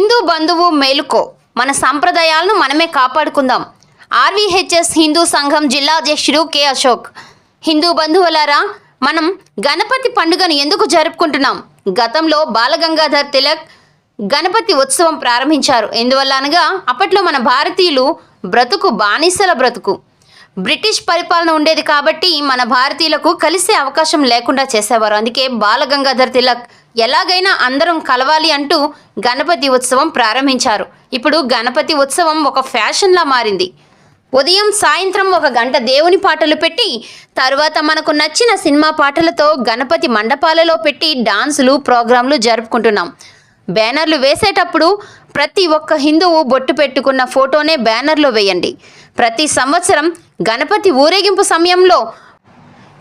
హిందూ బంధువు మేలుకో. మన సంప్రదాయాలను మనమే కాపాడుకుందాం. ఆర్వీహెచ్ఎస్ హిందూ సంఘం జిల్లా అధ్యక్షుడు కె అశోక్. హిందూ బంధువులారా మనం గణపతి పండుగను ఎందుకు జరుపుకుంటున్నాం? గతంలో బాలగంగాధర్ తిలక్ గణపతి ఉత్సవం ప్రారంభించారు. ఎందువల్ల అనగా అప్పట్లో మన భారతీయులు బ్రతుకు బానిసల బ్రతుకు. బ్రిటిష్ పరిపాలన ఉండేది కాబట్టి మన భారతీయులకు కలిసే అవకాశం లేకుండా చేసేవారు. అందుకే బాలగంగాధర్ తిలక్ ఎలాగైనా అందరం కలవాలి అంటూ గణపతి ఉత్సవం ప్రారంభించారు. ఇప్పుడు గణపతి ఉత్సవం ఒక ఫ్యాషన్లా మారింది. ఉదయం సాయంత్రం ఒక గంట దేవుని పాటలు పెట్టి తర్వాత మనకు నచ్చిన సినిమా పాటలతో గణపతి మండపాలలో పెట్టి డాన్సులు ప్రోగ్రాంలు జరుపుకుంటున్నాం. బ్యానర్లు వేసేటప్పుడు ప్రతి ఒక్క హిందువు బొట్టు పెట్టుకున్న ఫోటోనే బ్యానర్లో వేయండి. ప్రతి సంవత్సరం గణపతి ఊరేగింపు సమయంలో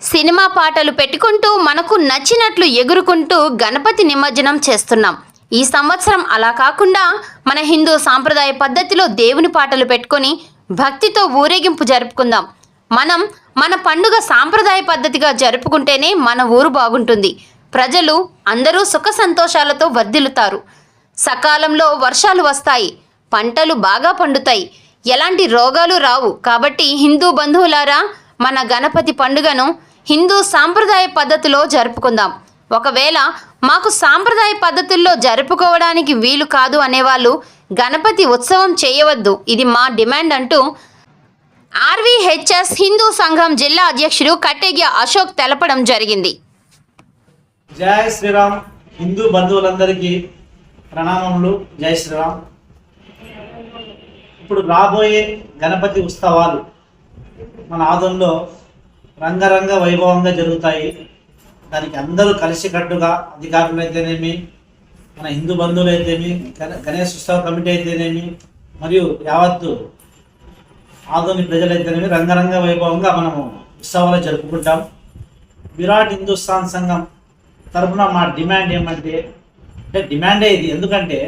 సినిమా పాటలు పెట్టుకుంటూ మనకు నచ్చినట్లు ఎగురుకుంటూ గణపతి నిమజ్జనం చేస్తున్నాం. ఈ సంవత్సరం అలా కాకుండా మన హిందూ సాంప్రదాయ పద్ధతిలో దేవుని పాటలు పెట్టుకొని భక్తితో ఊరేగింపు జరుపుకుందాం. మనం మన పండుగ సాంప్రదాయ పద్ధతిగా జరుపుకుంటేనే మన ఊరు బాగుంటుంది. ప్రజలు అందరూ సుఖ సంతోషాలతో వర్ధిల్లుతారు. సకాలంలో వర్షాలు వస్తాయి. పంటలు బాగా పండుతాయి. ఎలాంటి రోగాలు రావు. కాబట్టి హిందూ బంధువులారా మన గణపతి పండుగను హిందూ సాంప్రదాయ పద్ధతిలో జరుపుకుందాం. ఒకవేళ మాకు సాంప్రదాయ పద్ధతుల్లో జరుపుకోవడానికి వీలు కాదు అనేవాళ్ళు గణపతి ఉత్సవం చేయవద్దు. ఇది మా డిమాండ్ అంటూ ఆర్వీహెచ్ఎస్ హిందూ సంఘం జిల్లా అధ్యక్షుడు కట్టెగ్య అశోక్ తెలపడం జరిగింది. జై శ్రీరామ్. హిందూ బంధువులందరికీ ప్రణామములు. జై శ్రీరామ్. ఇప్పుడు రాబోయే గణపతి ఉత్సవాలు మన ఆదంలో రంగరంగ వైభవంగా జరుగుతాయి. దానికి అందరూ కలిసికట్టుగా అధికారులు అయితేనేమి మన హిందూ బంధువులు అయితేనేమి గణేష్ ఉత్సవ కమిటీ అయితేనేమి మరియు యావత్తు ఆధునిక ప్రజలైతేనేమి రంగరంగ వైభవంగా మనము ఉత్సవాలు జరుపుకుంటాం. విరాట్ హిందుస్థాన్ సంఘం తరఫున మా డిమాండ్ ఏమంటే అంటే డిమాండే ఇది. ఎందుకంటే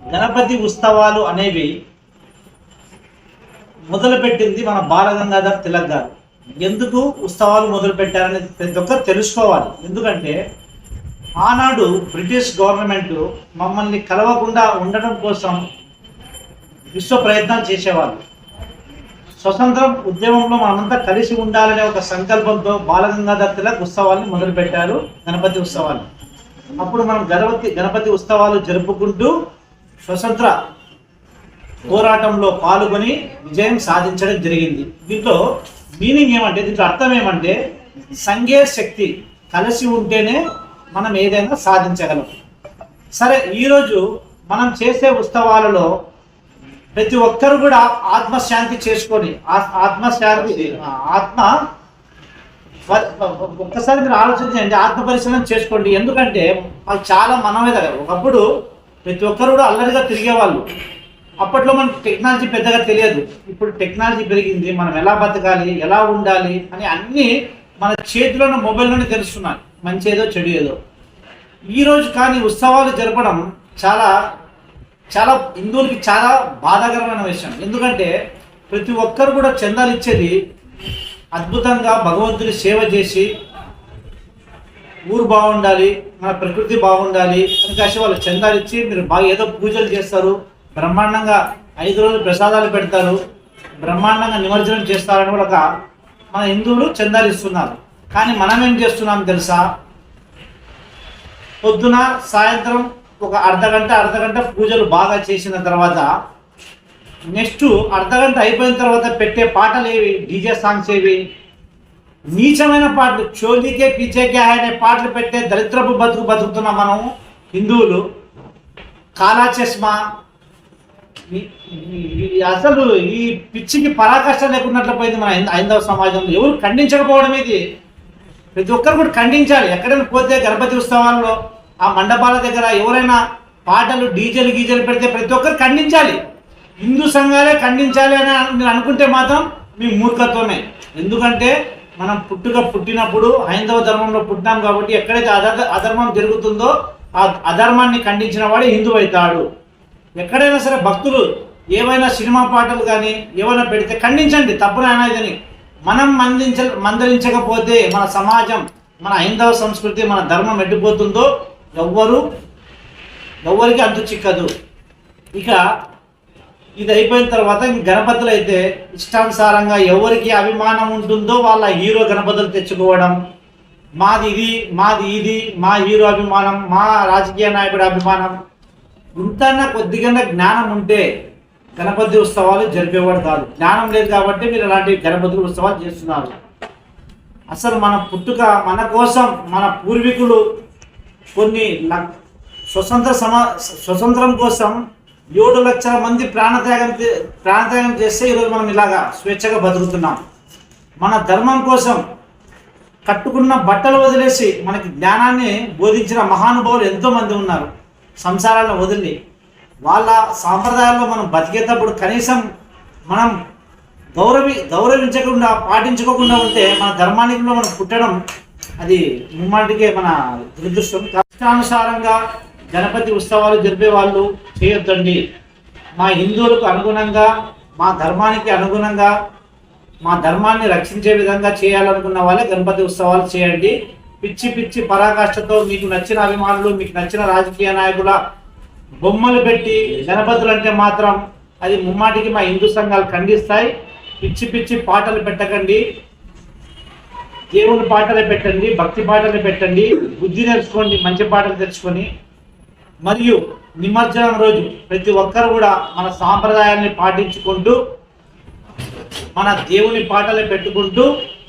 గణపతి ఉత్సవాలు అనేవి మొదలుపెట్టింది మన బాలగంగాధర్ తిలక్ గారు. ఎందుకు ఉత్సవాలు మొదలుపెట్టారనేది ప్రతి ఒక్కరు తెలుసుకోవాలి. ఎందుకంటే ఆనాడు బ్రిటిష్ గవర్నమెంట్ మమ్మల్ని కలవకుండా ఉండడం కోసం విశ్వ ప్రయత్నాలు చేసేవాళ్ళు. స్వతంత్రం ఉద్యమంలో మనమంతా కలిసి ఉండాలనే ఒక సంకల్పంతో బాలగంగాధర్ తిలక్ ఉత్సవాన్ని మొదలుపెట్టారు గణపతి ఉత్సవాలు. అప్పుడు మనం గణపతి గణపతి ఉత్సవాలు జరుపుకుంటూ స్వతంత్ర పోరాటంలో పాల్గొని విజయం సాధించడం జరిగింది. దీంట్లో మీనింగ్ ఏమంటే దీంట్లో అర్థం ఏమంటే సంఘే శక్తి కలిసి ఉంటేనే మనం ఏదైనా సాధించగలం. సరే ఈరోజు మనం చేసే ఉత్సవాలలో ప్రతి ఒక్కరు కూడా ఆత్మశాంతి చేసుకొని ఆ- ఆత్మశాంతి ఆత్మ ఒక్కసారి మీరు ఆలోచన ఆత్మ పరిశీలన చేసుకోండి. ఎందుకంటే వాళ్ళు చాలా మనమే కదా ఒకప్పుడు ప్రతి ఒక్కరు కూడా అల్లరిగా తిరిగేవాళ్ళు. అప్పట్లో మనకు టెక్నాలజీ పెద్దగా తెలియదు. ఇప్పుడు టెక్నాలజీ పెరిగింది మనం ఎలా బతకాలి ఎలా ఉండాలి అని అన్నీ మన చేతిలోనే మొబైల్లోనే తెలుస్తున్నాయి. మంచి ఏదో చెడు ఏదో. ఈరోజు కానీ ఉత్సవాలు జరపడం చాలా చాలా హిందువులకి చాలా బాధాకరమైన విషయం. ఎందుకంటే ప్రతి ఒక్కరు కూడా చందాలు ఇచ్చేది అద్భుతంగా భగవంతుని సేవ చేసి ఊరు బాగుండాలి మన ప్రకృతి బాగుండాలి అని కాసి వాళ్ళు చందాలు ఇచ్చి మీరు బాగా ఏదో పూజలు చేస్తారు బ్రహ్మాండంగా ఐదు రోజులు ప్రసాదాలు పెడతారు. బ్రహ్మాండంగా నిమజ్జనం చేస్తారని కూడా ఒక మన హిందువులు చందాలిస్తున్నారు కానీ మనం ఏం చేస్తున్నాం తెలుసా? పొద్దున సాయంత్రం ఒక అర్ధగంట అర్ధగంట పూజలు బాగా చేసిన తర్వాత నెక్స్ట్ అర్ధగంట అయిపోయిన తర్వాత పెట్టే పాటలు ఏవి? డీజే సాంగ్స్ ఏవి? నీచమైన పాటలు చోలీకే పీచేకే అనే పాటలు పెట్టే దరిద్రపు బతుకు బతుకుతున్నాం మనం హిందువులు. కాలా చస్మా అసలు ఈ పిచ్చికి పరాకాష్ట లేకున్నట్లు పోయింది మన హైందవ సమాజంలో. ఎవరు ఖండించకపోవడం ఇది? ప్రతి ఒక్కరు కూడా ఖండించాలి. ఎక్కడైనా పోతే గణపతి ఉత్సవాల్లో ఆ మండపాల దగ్గర ఎవరైనా పాటలు డీజేలు గీజేలు పెడితే ప్రతి ఒక్కరు ఖండించాలి. హిందూ సంఘాలే ఖండించాలి అని మీరు అనుకుంటే మాత్రం మీ మూర్ఖత్వమే. ఎందుకంటే మనం పుట్టుక పుట్టినప్పుడు హైందవ ధర్మంలో పుట్టినాం కాబట్టి ఎక్కడైతే అధర్మం జరుగుతుందో ఆ అధర్మాన్ని ఖండించిన వాడే హిందూ అవుతాడు ఎక్కడైనా సరే భక్తులు ఏవైనా సినిమా పాటలు కానీ ఏమైనా పెడితే ఖండించండి తప్పున అనేది మనం మందించ మందలించకపోతే మన సమాజం మన హైందవ సంస్కృతి మన ధర్మం ఎట్టిపోతుందో ఎవ్వరు ఎవ్వరికి అంతు చిక్కదు. ఇక ఇది అయిపోయిన తర్వాత గణపతులు అయితే ఇష్టానుసారంగా ఎవరికి అభిమానం ఉంటుందో వాళ్ళ హీరో గణపతులు తెచ్చుకోవడం. మాది ఇది మాది ఇది మా హీరో అభిమానం మా రాజకీయ నాయకుడి అభిమానం. ఇంతన్నా కొద్దిగా జ్ఞానం ఉంటే గణపతి ఉత్సవాలు జరిపేవాడు కాదు. జ్ఞానం లేదు కాబట్టి మీరు అలాంటి గణపతి ఉత్సవాలు చేస్తున్నారు. అసలు మన పుట్టుక మన కోసం మన పూర్వీకులు కొన్ని స్వతంత్ర సమ స్వతంత్రం కోసం ఏడు లక్షల మంది ప్రాణత్యాగం చే- ప్రాణత్యాగం చేస్తే ఈరోజు మనం ఇలాగా స్వేచ్ఛగా బతుకుతున్నాం. మన ధర్మం కోసం కట్టుకున్న బట్టలు వదిలేసి మనకి జ్ఞానాన్ని బోధించిన మహానుభావులు ఎంతోమంది ఉన్నారు. సంసారాలను వదిలి వాళ్ళ సాంప్రదాయాల్లో మనం బతికేటప్పుడు కనీసం మనం గౌరవి గౌరవించకుండా పాటించుకోకుండా ఉంటే మన ధర్మానికి మనం పుట్టడం అది ముమ్మాటికే మన దురదృష్టం. కష్టానుసారంగా గణపతి ఉత్సవాలు జరిపే వాళ్ళు చేయొద్దండి. మా హిందువులకు అనుగుణంగా మా ధర్మానికి అనుగుణంగా మా ధర్మాన్ని రక్షించే విధంగా చేయాలనుకున్న వాళ్ళే గణపతి ఉత్సవాలు చేయండి. పిచ్చి పిచ్చి పరాకాష్ఠతో మీకు నచ్చిన అభిమానులు మీకు నచ్చిన రాజకీయ నాయకుల బొమ్మలు పెట్టి గణపతులు అంటే మాత్రం అది ముమ్మాటికి మా హిందూ సంఘాలు ఖండిస్తాయి. పిచ్చి పిచ్చి పాటలు పెట్టకండి. దేవుని పాటలే పెట్టండి భక్తి పాటలు పెట్టండి బుద్ధి నేర్చుకోండి మంచి పాటలు తెచ్చుకొని మరియు నిమజ్జనం రోజు ప్రతి ఒక్కరు కూడా మన సాంప్రదాయాన్ని పాటించుకుంటూ మన దేవుని పాటలే పెట్టుకుంటూ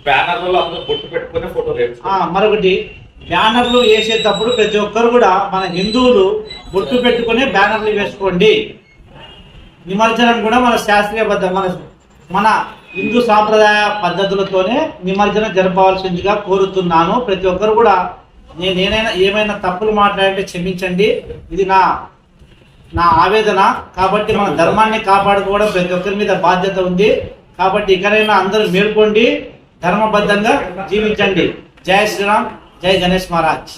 బ్యానర్లలో అందరూ బొట్టు ఫోటో మరొకటి బ్యానర్లు వేసేటప్పుడు ప్రతి ఒక్కరు కూడా మన హిందువులు బొట్టు పెట్టుకునే బ్యానర్లు వేసుకోండి. నిమజ్జనం కూడా మన శాస్త్రీయబద్ధ మన మన హిందూ సాంప్రదాయ పద్ధతులతోనే నిమజ్జనం జరపవలసిందిగా కోరుతున్నాను. ప్రతి ఒక్కరు కూడా నేను ఏదైనా ఏమైనా తప్పులు మాట్లాడితే క్షమించండి. ఇది నా నా ఆవేదన. కాబట్టి మన ధర్మాన్ని కాపాడుకోవడం ప్రతి ఒక్కరి మీద బాధ్యత ఉంది. కాబట్టి ఇకనైనా అందరూ మేల్కోండి. ధర్మబద్ధంగా జీవించండి. జై శ్రీరామ్ జై గణేష్ మహారాజ్.